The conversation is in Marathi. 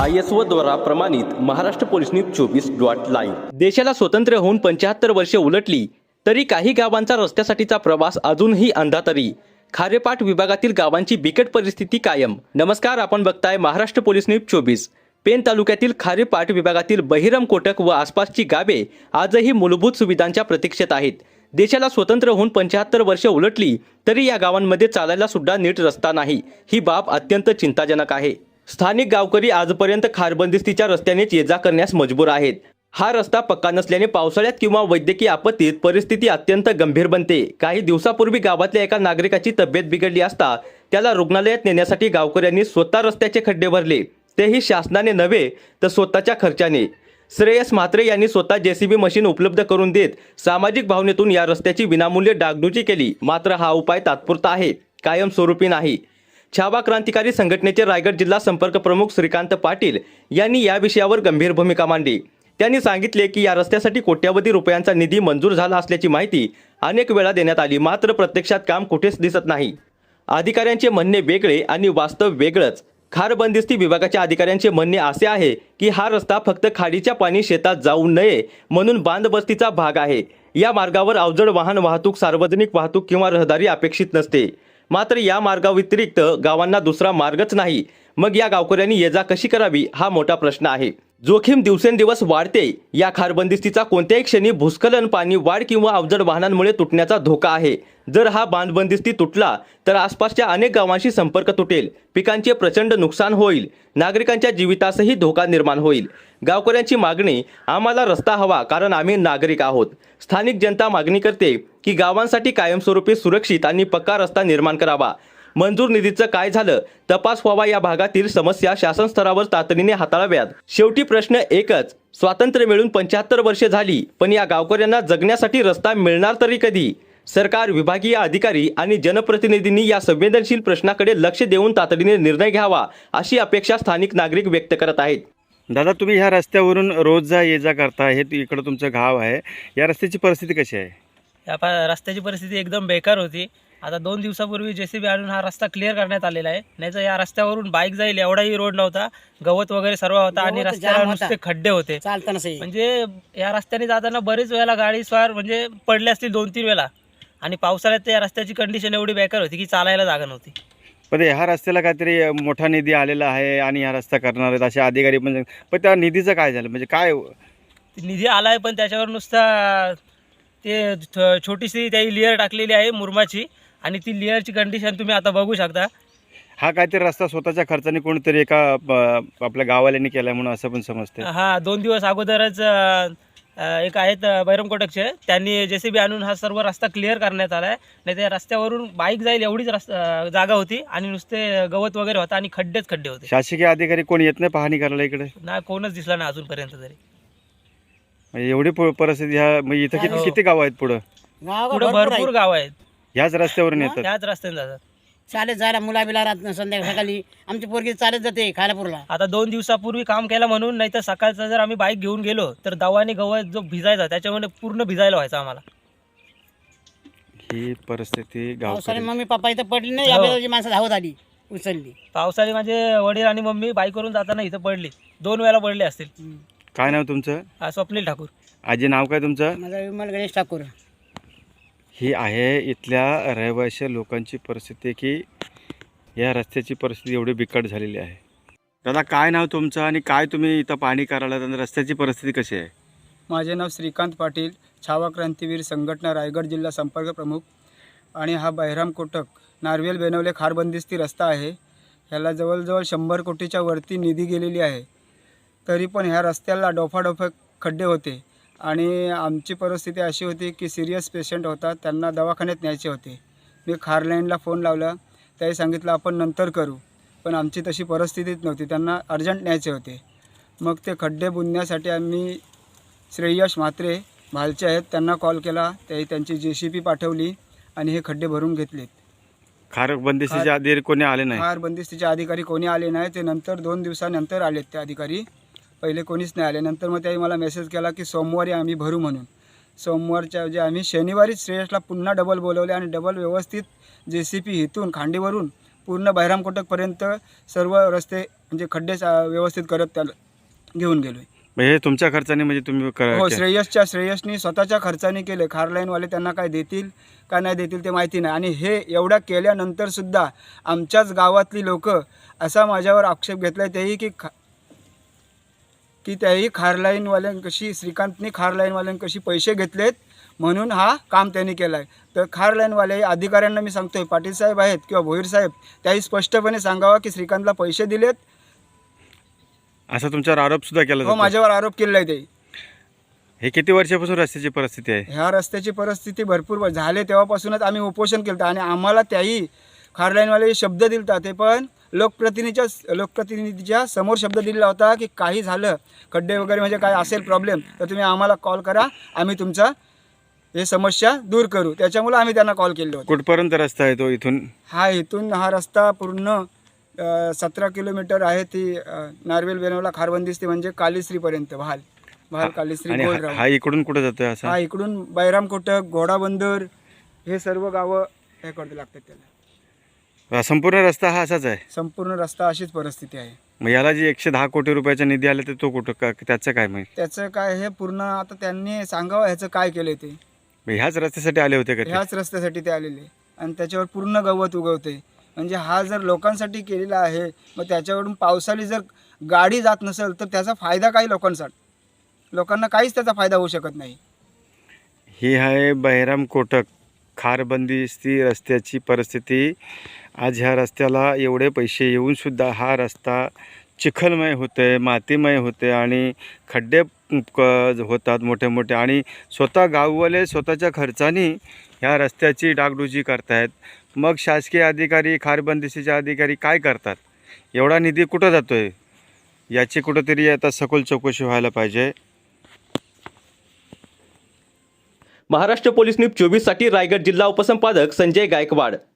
आय एस ओ द्वारा प्रमाणित महाराष्ट्र पोलीस न्यूज चोवीस डॉट लाईव्ह. देशाला स्वतंत्र होऊन पंच्याहत्तर वर्षे उलटली तरी काही गावांचा रस्त्यासाठीचा प्रवास अजूनही अंधातरी. खारेपाट विभागातील गावांची बिकट परिस्थिती कायम. नमस्कार आपण बघताय महाराष्ट्र पोलीस न्यूज चोवीस. पेन तालुक्यातील खारेपाट विभागातील बहिरम कोटक व आसपासची गावे आजही मूलभूत सुविधांच्या प्रतीक्षेत आहेत. देशाला स्वतंत्र होऊन पंच्याहत्तर वर्ष उलटली तरी या गावांमध्ये चालायला सुद्धा नीट रस्ता नाही. ही बाब अत्यंत चिंताजनक आहे. स्थानिक गावकरी आजपर्यंत खारबंदिस्तीच्या रस्त्यानेच ये जा करण्यास मजबूर आहेत. हा रस्ता पक्का नसल्याने पावसाळ्यात किंवा वैद्यकीय आपत्तीत परिस्थिती अत्यंत गंभीर बनते. काही दिवसापूर्वी गावातल्या एका नागरिकाची तब्येत बिघडली असता त्याला रुग्णालयात नेण्यासाठी गावकऱ्यांनी स्वतः रस्त्याचे खड्डे भरले. तेही शासनाने नव्हे तर स्वतःच्या खर्चाने. श्रेयस म्हात्रे यांनी स्वतः जेसीबी मशीन उपलब्ध करून देत सामाजिक भावनेतून या रस्त्याची विनामूल्य डागडुजी केली. मात्र हा उपाय तात्पुरता आहे. कायमस्वरूपी नाही. छावा क्रांतिकारी संघटनेचे रायगड जिल्हा संपर्क प्रमुख श्रीकांत पाटील यांनी या विषयावर गंभीर भूमिका मांडली. त्यांनी सांगितले की या रस्त्यासाठी कोट्यावधी रुपयांचा निधी मंजूर झाला असल्याची माहिती अनेक वेळा देण्यात आली मात्र प्रत्यक्षात काम कुठेच दिसत नाही. अधिकाऱ्यांचे म्हणणे वेगळे आणि वास्तव वेगळंच. खार बंदिस्ती विभागाच्या अधिकाऱ्यांचे म्हणणे असे आहे की हा रस्ता फक्त खाडीच्या पाणी शेतात जाऊ नये म्हणून बांधबस्तीचा भाग आहे. या मार्गावर अवजड वाहन वाहतूक सार्वजनिक वाहतूक किंवा रहदारी अपेक्षित नसते. मात्र या मार्गाव्यतिरिक्त गावांना दुसरा मार्गच नाही. मग या गावकऱ्यांनी ये जा कशी करावी? हा मोठा प्रश्न आहे. जोखीम दिवसेंदिवस वाढते. या खारबंदिस्तीचा कोणत्याही क्षणी भूस्खलन पाणी वाढ किंवा अवजड वाहनांमुळे तुटण्याचा धोका आहे. जर हा बांधबंदिस्ती तुटला तर आसपासच्या अनेक गावांशी संपर्क तुटेल. पिकांचे प्रचंड नुकसान होईल. नागरिकांच्या जीवितासही धोका निर्माण होईल. गावकऱ्यांची मागणी आम्हाला रस्ता हवा कारण आम्ही नागरिक आहोत. स्थानिक जनता मागणी करते की गावांसाठी कायमस्वरूपी सुरक्षित आणि पक्का रस्ता निर्माण करावा. मंजूर निधीचं काय झालं? तपास व्हावा या भागातील समस्या शासन स्तरावर तातडीने हाताळाव्यात. शेवटी प्रश्न एकच स्वातंत्र्य मिळून पंच्याहत्तर वर्षे झाली पण या गावकऱ्यांना जगण्यासाठी रस्ता मिळणार तरी कधी? सरकार विभागीय अधिकारी आणि जनप्रतिनिधींनी या संवेदनशील प्रश्नाकडे लक्ष देऊन तातडीने निर्णय घ्यावा अशी अपेक्षा स्थानिक नागरिक व्यक्त करत आहेत. दादा तुम्ही ह्या रस्त्यावरून रोज जा ये जा करता हे इकडं तुमचं गाव आहे. या रस्त्याची परिस्थिती कशी आहे? या पा रस्त्याची परिस्थिती एकदम बेकार होती. आता दोन दिवसापूर्वी जेसीबी आणून हा रस्ता क्लिअर करण्यात आलेला आहे. नाही तर या रस्त्यावरून बाईक जाईल एवढाही रोड नव्हता. गवत वगैरे सर्व होता आणि गवत रस्त्याला जाम होता. नुसते खड्डे होते. चालताना सही म्हणजे या रस्त्याने जाताना बरेच वेळेला गाडी स्वार म्हणजे पडले असतील दोन तीन वेळा आणि पावसाळ्यात या रस्त्याची कंडिशन एवढी बेकार होती की चालायला जागा नव्हती. पण ह्या रस्त्याला काहीतरी मोठा निधी आलेला आहे आणि हा रस्ता करणार आहेत असे अधिकारी म्हणजे पण त्या निधीचं काय झालं? म्हणजे काय ती निधी आलाय पण त्याच्यावर नुसता ते छोटीशी त्याही लेअर टाकलेली आहे मुरमाची. आणि ती लेअरची कंडिशन तुम्ही आता बघू शकता. हा काहीतरी रस्ता स्वतःच्या खर्चाने कोणीतरी एका आपल्या गावाल्यांनी केलाय म्हणून असं पण समजते हा दोन दिवस अगोदरच अ, अ, एक आहेत अ, बैरम कोटकचे त्यांनी जेसीबी आणून हा सर्व रस्ता क्लिअर करण्यात आला आहे नाही त्या रस्त्यावरून बाईक जाईल एवढीच रस्ता जागा होती आणि नुसते गवत वगैरे होता आणि खड्डेच खड्डे होते. शासकीय अधिकारी कोणी येत नाही पाहणी करायला इकडे? ना कोणच दिसला ना अजूनपर्यंत तरी. म्हणजे एवढी प- परिस्थिती ह्या म्हणजे इथं किती हो. किती गाव आहेत पुढं? गाव पुढे भरपूर. गाव आहेत. ह्याच रस्त्यावरून येतात. त्याच रस्त्याने जातात. चालत जायला मुला बिला रात संध्याकाळी. सकाळी आमची पोरगी चालत जाते खालापूरला. आता दोन दिवसापूर्वी काम केलं म्हणून नाही तर सकाळचं जर आम्ही बाईक घेऊन गेलो तर दवाने गवत जो भिजायचा त्याच्यामध्ये पूर्ण भिजायला व्हायचा आम्हाला. ही परिस्थिती पावसाने गावकरी मम्मी पप्पा इथं पडली नाही हो. आपल्याला माणसं धावत आली उचलली. पावसाळी माझे वडील आणि मम्मी बाईकवरून जाताना इथं पडली. दोन वेळा पडले असतील. हम्म. काय नाव तुमचं? हा, स्वप्नील ठाकूर. आजी नाव काय तुमचं? माझा विमल गणेश ठाकूर. ही आहे इथल्या रहिवाशी लोकांची परिस्थिती की या रस्त्याची परिस्थिती एवढी बिकट झालेली आहे. दादा काय नाव तुमचं आणि काय तुम्ही इथं पाणी करायला आणि रस्त्याची परिस्थिती कशी आहे? माझे नाव श्रीकांत पाटील छावा क्रांतीवीर संघटना रायगड जिल्हा संपर्क प्रमुख आणि हा बहिराम कोटक नारवेल बेनवले खारबंदिस्ती रस्ता आहे. ह्याला जवळजवळ शंभर कोटीच्या वरती निधी गेलेली आहे. तरी पण ह्या रस्त्याला डोफाडोफे खड्डे होते. आणि आमची परिस्थिती अशी होती की सिरियस पेशंट होता त्यांना दवाखान्यात न्यायचे होते. मी खारलाईनला फोन लावला. त्याही सांगितलं आपण नंतर करू. पण आमची तशी परिस्थितीच नव्हती. त्यांना अर्जंट न्यायचे होते. मग ते खड्डे बुंदण्यासाठी आम्ही श्रेयश म्हात्रे भालचे आहेत त्यांना कॉल केला. ते त्यांची जे सी पी पाठवली आणि हे खड्डे भरून घेतलेत. खार बंदिस्तीच्या आधी कोणी आले नाही? फार बंदिस्तीचे अधिकारी कोणी आले नाही? ते नंतर दोन दिवसानंतर आलेत ते अधिकारी. पहिले कोणीच नाही आले. नंतर मग त्यांनी मला मेसेज केला की सोमवारी आम्ही भरू म्हणून. सोमवारच्या जे आम्ही शनिवारीच श्रेयसला पुन्हा डबल बोलवले आणि डबल व्यवस्थित जे सी पी इथून खांडीवरून पूर्ण बहिराम कोटकपर्यंत सर्व रस्ते म्हणजे खड्डे व्यवस्थित करत त्याला घेऊन गेलो हे तुमच्या खर्चाने म्हणजे तुम्ही हो श्रेयसच्या श्रेयसनी स्वतःच्या खर्चाने केले. खारलाईनवाले त्यांना काय देतील का नाही देतील ते माहिती नाही. आणि हे एवढ्या केल्यानंतर सुद्धा आमच्याच गावातली लोक असा माझ्यावर आक्षेप घेतलाय. तेही की खा की त्याही खारलाईनवाल्यांकशी श्रीकांतनी खारलाईनवाल्यांकशी पैसे घेतलेत म्हणून हा काम त्यांनी केला आहे तर खारलाईनवाले अधिकाऱ्यांना मी सांगतोय पाटील साहेब आहेत किंवा भोईर साहेब त्याही स्पष्टपणे सांगावा की श्रीकांतला पैसे दिलेत. असा तुमच्यावर आरोप सुद्धा केला हो जातो माझ्यावर आरोप केलेला आहे ते. हे किती वर्षापासून रस्त्याची परिस्थिती आहे? ह्या रस्त्याची परिस्थिती भरपूर झाले तेव्हापासूनच आम्ही उपोषण केलं आणि आम्हाला त्याही खारलाईनवाले शब्द दिलता ते पण लोकप्रतिनिधीच्या लोकप्रतिनिधीच्या समोर शब्द दिलेला होता की काही झालं खड्डे वगैरे म्हणजे काय असेल प्रॉब्लेम तर तुम्ही आम्हाला कॉल करा. आम्ही तुमचा हे समस्या दूर करू. त्याच्यामुळे आम्ही त्यांना कॉल केले होते. कुठपर्यंत रस्ता आहे तो इथून? हा इथून हा रस्ता पूर्ण सतरा किलोमीटर आहे ती नारवेल बेनवला खारबंदिस्ती म्हणजे कालीश्रीपर्यंत भाल. भाल कालीश्री आणि हा- हा इकडून कुठं जातोय हा इकडून बैराम कोटक घोडाबंदर हे सर्व गावं हे करते लागतात त्याला. संपूर्ण रस्ता हा असाच आहे? संपूर्ण रस्ता अशीच परिस्थिती आहे. मग याला जे एकशे दहा कोटी रुपयाचा निधी आला तर तो कुठं का त्याचं काय मग? त्याचं काय हे पूर्ण आता त्यांनी सांगावं ह्याचं काय केलं ते. मग ह्याच रस्त्यासाठी आले होते का ते? ह्याच रस्त्यासाठी ते आलेले. आणि त्याच्यावर पूर्ण गवत उगवते. म्हणजे हा जर लोकांसाठी केलेला आहे मग त्याच्यावरून पावसाळी जर गाडी जात नसेल तर त्याचा फायदा काही लोकांसाठी? लोकांना काहीच त्याचा फायदा होऊ शकत नाही. ही आहे बहिराम कोटक. खारबंदिस्ती रस्त्याची परिस्थिती. आज ह्या रस्त्याला एवढे पैसे येऊनसुद्धा हा रस्ता चिखलमय होते मातीमय होते आणि खड्डे क होतात मोठे मोठे आणि स्वतः गाववाले स्वतःच्या खर्चाने ह्या रस्त्याची डागडुजी करतायत. मग शासकीय अधिकारी खारबंदिशीचे अधिकारी काय करतात? एवढा निधी कुठं जातो आहे याची कुठंतरी आता सखोल चौकशी व्हायला पाहिजे. महाराष्ट्र पोलीस न्यूज चोवीससाठी रायगड जिल्हा उपसंपादक संजय गायकवाड.